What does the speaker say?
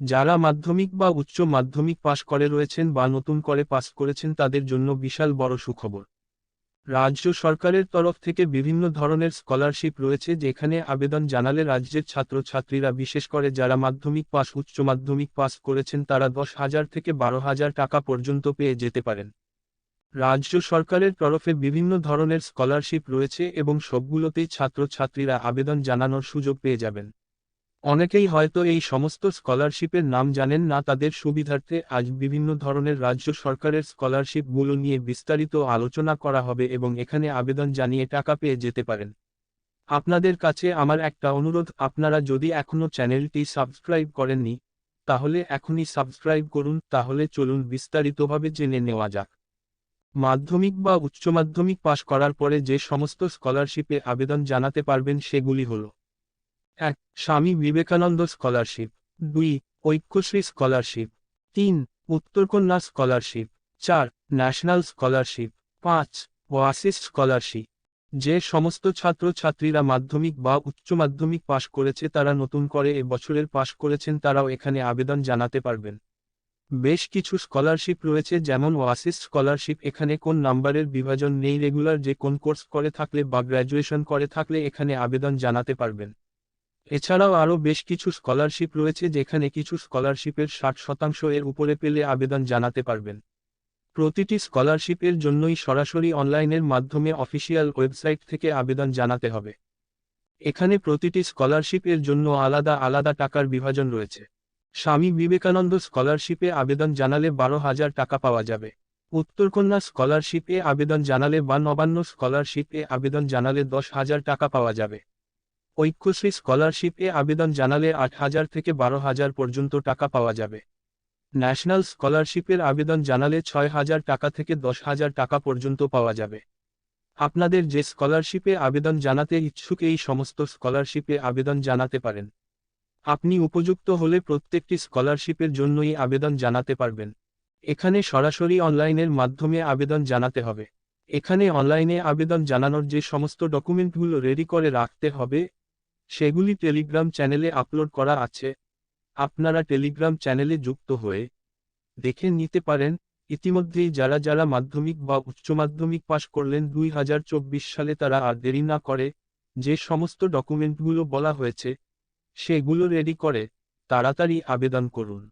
যারা মাধ্যমিক বা উচ্চ মাধ্যমিক পাশ করে রয়েছেন বা নতুন করে পাস করেছেন তাদের জন্য বিশাল বড় সুখবর। রাজ্য সরকারের তরফ থেকে বিভিন্ন ধরনের স্কলারশিপ রয়েছে যেখানে আবেদন জানালে রাজ্যের ছাত্রছাত্রীরা, বিশেষ করে যারা মাধ্যমিক পাস উচ্চ মাধ্যমিক পাস করেছেন, তারা দশ হাজার থেকে বারো হাজার টাকা পর্যন্ত পেয়ে যেতে পারেন। রাজ্য সরকারের তরফে বিভিন্ন ধরনের স্কলারশিপ রয়েছে এবং সবগুলোতেই ছাত্রছাত্রীরা আবেদন জানানোর সুযোগ পেয়ে যাবেন। অনেকেই হয়তো এই সমস্ত স্কলারশিপের নাম জানেন না, তাদের সুবিধার্থে আজ বিভিন্ন ধরনের রাজ্য সরকারের স্কলারশিপগুলো নিয়ে বিস্তারিত আলোচনা করা হবে এবং এখানে আবেদন জানিয়ে টাকা পেয়ে যেতে পারেন। আপনাদের কাছে আমার একটা অনুরোধ, আপনারা যদি এখনও চ্যানেলটি সাবস্ক্রাইব করেননি, তাহলে এখনই সাবস্ক্রাইব করুন, তাহলে চলুন বিস্তারিতভাবে জেনে নেওয়া যাক। মাধ্যমিক বা উচ্চ মাধ্যমিক পাশ করার পরে যে সমস্ত স্কলারশিপে আবেদন জানাতে পারবেন সেগুলি হল এক, স্বামী বিবেকানন্দ স্কলারশিপ। দুই, ঐক্যশ্রী স্কলারশিপ। তিন, উত্তরকন্যা স্কলারশিপ। চার, ন্যাশনাল স্কলারশিপ। পাঁচ, ওয়াসিস স্কলারশিপ। যে সমস্ত ছাত্রছাত্রীরা মাধ্যমিক বা উচ্চ মাধ্যমিক পাশ করেছে তারা নতুন করে এ বছরের পাশ করেছেন তারাও এখানে আবেদন জানাতে পারবেন। বেশ কিছু স্কলারশিপ রয়েছে যেমন ওয়াসিস স্কলারশিপ, এখানে কোন নাম্বারের বিভাজন নেই, রেগুলার যে কোন কোর্স করে থাকলে বা গ্র্যাজুয়েশন করে থাকলে এখানে আবেদন জানাতে পারবেন। এছাড়াও আরও বেশ কিছু স্কলারশিপ রয়েছে যেখানে কিছু স্কলারশিপের ষাট শতাংশ এর উপরে পেলে আবেদন জানাতে পারবেন। প্রতিটি স্কলারশিপের জন্যই সরাসরি অনলাইনের মাধ্যমে অফিসিয়াল ওয়েবসাইট থেকে আবেদন জানাতে হবে। এখানে প্রতিটি স্কলারশিপের জন্য আলাদা আলাদা টাকার বিভাজন রয়েছে। স্বামী বিবেকানন্দ স্কলারশিপে আবেদন জানালে বারো হাজার টাকা পাওয়া যাবে। উত্তরকন্যা স্কলারশিপে আবেদন জানালে বা নবান্ন স্কলারশিপে আবেদন জানালে দশ হাজার টাকা পাওয়া যাবে। ঐক্যশ্রী স্কলারশিপে আবেদন জানালে আট হাজার থেকে বারো হাজার পর্যন্ত টাকা পাওয়া যাবে। ন্যাশনাল স্কলারশিপের আবেদন জানালে ছয় হাজার টাকা থেকে দশ হাজার টাকা পর্যন্ত পাওয়া যাবে। আপনাদের যে স্কলারশিপে আবেদন জানাতে ইচ্ছুক এই সমস্ত স্কলারশিপে আবেদন জানাতে পারেন। আপনি উপযুক্ত হলে প্রত্যেকটি স্কলারশিপের জন্যই আবেদন জানাতে পারবেন। এখানে সরাসরি অনলাইনের মাধ্যমে আবেদন জানাতে হবে। এখানে অনলাইনে আবেদন জানানোর যে সমস্ত ডকুমেন্টগুলো রেডি করে রাখতে হবে সেগুলি টেলিগ্রাম চ্যানেলে আপলোড করা আছে। আপনারা টেলিগ্রাম চ্যানেলে যুক্ত হয়ে দেখে নিতে পারেন। ইতিমধ্যেই যারা যারা মাধ্যমিক বা উচ্চ মাধ্যমিক পাশ করলেন দুই হাজার চব্বিশ সালে তারা আর দেরি না করে যে সমস্ত ডকুমেন্টগুলো বলা হয়েছে, সেগুলো রেডি করে তাড়াতাড়ি আবেদন করুন।